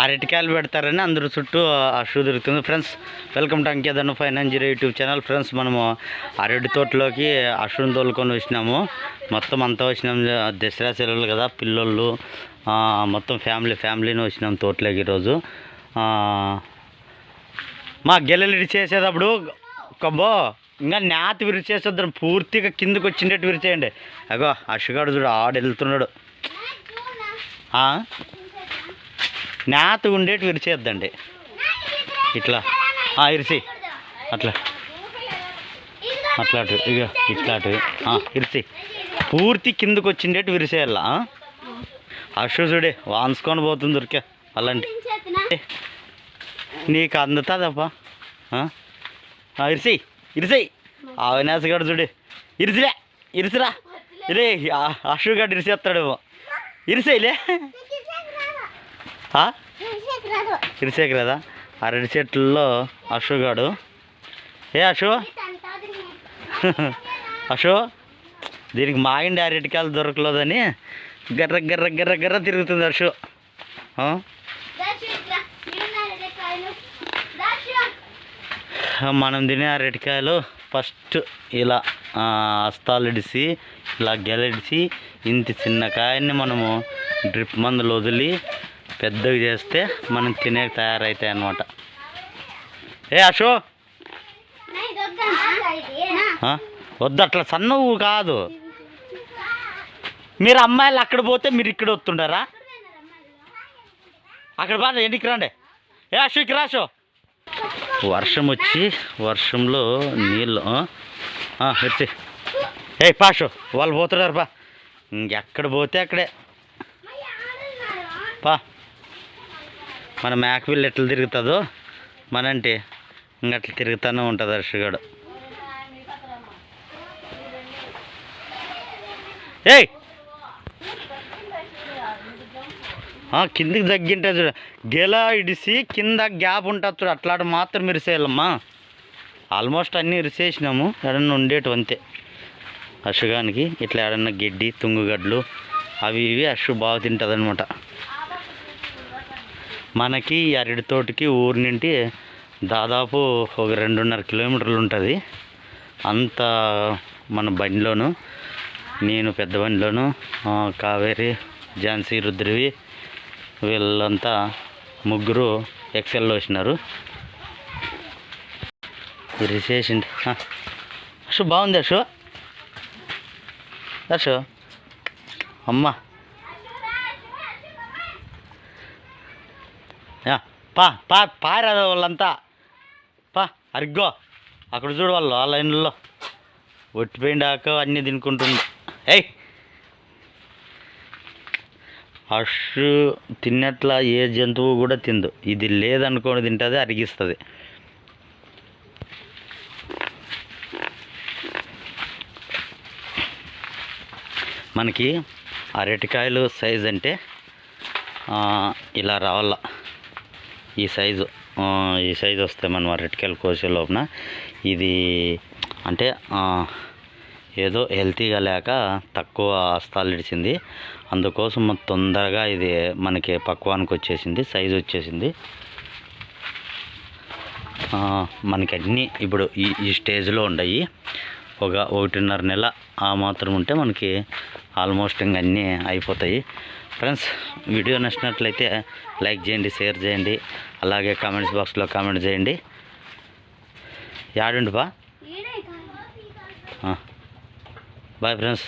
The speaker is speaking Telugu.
అరటికాయలు పెడతారని అందరూ చుట్టూ ఆ షూ దొరుకుతుంది friends welcome to Ankedanna five nine zero YouTube channel. Friends మనము అరటి తోటలోకి అశ్రుని తోలుకొని వచ్చినాము. మొత్తం అంతా వచ్చినాం. దసరా సెలవులు కదా పిల్లోళ్ళు మొత్తం ఫ్యామిలీ ఫ్యామిలీని వచ్చినాం తోటలోకి ఈరోజు. మా గెలలు విరిచేసేటప్పుడు కబ్బో ఇంకా నేత విరిచేసేద్దాం పూర్తిగా కిందకు వచ్చినట్టు విరిచేయండి. అగో అషుగాడు చూడు ఆడు వెళ్తున్నాడు నేత ఉండేటి విరిచేద్దండి. ఇట్లా. ఆ, ఇరిసి. అట్లా. అట్లాంటివి. ఇక ఇట్లాంటివి. ఆ, ఇరిసి. పూర్తి కిందకు వచ్చిండేటి విరిసేయాల అషు చూడే వాన్సుకొని పోతుంది దొరికే అలాంటి. నీకు అందుతుందప్పా ఇరిసి. ఇరిసి. అవినాశ్ గడు చూడు. ఇరిసిలే. ఇరిసిరా. ఇరే అషు గడు ఇరిసేస్తాడేమో. ఇరిసేయలే ఆ? ఇరిసేకి కదా అరటి చెట్లలో అశోగాడు ఏ అశో? అశో దీనికి మాగిండి అరటికాయలు దొరకలేదని గర్ర గర్ర గర్ర గర్ర తిరుగుతుంది అశో. ఆ? మనం తినే అరటికాయలు ఫస్ట్ ఇలా ఆ, అస్తాలు ఇడిసి ఇలా గెలడిసి ఇంత చిన్న కాయని మనము డ్రిప్ మందులు వదిలి పెద్దగా చేస్తే మనం తినే తయారవుతాయి అన్నమాట. ఏ అశో! వద్దు అట్లా సన్నవు కాదు. మీరు అమ్మాయిలు అక్కడ పోతే మీరు ఇక్కడ వస్తుండారా? అక్కడ బాగా ఎన్నికి రండి. ఏ అశో ఇక్కడ అశో. వర్షం వచ్చి వర్షంలో నీళ్ళు వచ్చి ఏ పాషో వాళ్ళు పోతున్నారు పా. ఇంకెక్కడ పోతే అక్కడే. పా. మన మేకపిల్లి ఎట్లా తిరుగుతుందో మనంటే ఇంక అట్లా తిరుగుతూనే ఉంటుంది హర్షగాడు ఏయ్! కిందికి తగ్గింటే చూడ. గెల ఇడిసి కింద గ్యాప్ ఉంటుంది చూడు. అట్లాంటి మాత్రం ఇరిసేయాలమ్మా ఆల్మోస్ట్ అన్నీ ఇరిసేసినాము. ఎడన్నా ఉండేటివి అంతే. అశుగానికి ఇట్లా ఏడన్నా గడ్డి తుంగుగడ్లు అవి ఇవి అశు బాగా తింటుంది అనమాట మనకి అరటి తోటికి ఊరి నుండి దాదాపు ఒక రెండున్నర కిలోమీటర్లు ఉంటుంది. అంత మన బండిలోను నేను పెద్ద బండిలోను కావేరి ఝాన్సీ రుద్రవి వీళ్ళంతా ముగ్గురు ఎక్సెల్లో వచ్చినారు. రిసేషన్ అషు బాగుంది అషు అషు అమ్మా. పా పా పారాదు వాళ్ళంతా. పా అరిగ్గో అక్కడ చూడు వాళ్ళు ఆ లైన్లో ఒట్టిపోయిండాక అన్నీ తినుకుంటుంది ఏయ్! అషు తిన్నట్ల ఏ జంతువు కూడా తిందు. ఇది లేదనుకోని తింటుంది అరిగిస్తుంది. మనకి అరటికాయలు సైజ్ అంటే ఇలా రావాల. ఈ సైజు. ఈ సైజు వస్తాయి మనం అరటికాయలు కోసే లోపల ఇది అంటే ఏదో హెల్తీగా లేక తక్కువ అస్తాలు ఇడిచింది. అందుకోసం తొందరగా ఇది మనకి పక్వానికి వచ్చేసింది సైజు వచ్చేసింది. మనకి అన్నీ ఇప్పుడు ఈ ఈ స్టేజ్లో ఉన్నాయి ఒక ఒకటిన్నర నెల ఆ మాత్రం ఉంటే మనకి ఆల్మోస్ట్ ఇంక అన్నీ అయిపోతాయి. ఫ్రెండ్స్ వీడియో నచ్చినట్లయితే లైక్ చేయండి షేర్ చేయండి అలాగే కామెంట్స్ బాక్స్లో కామెంట్ చేయండి. యాడుండి బా. Bye friends.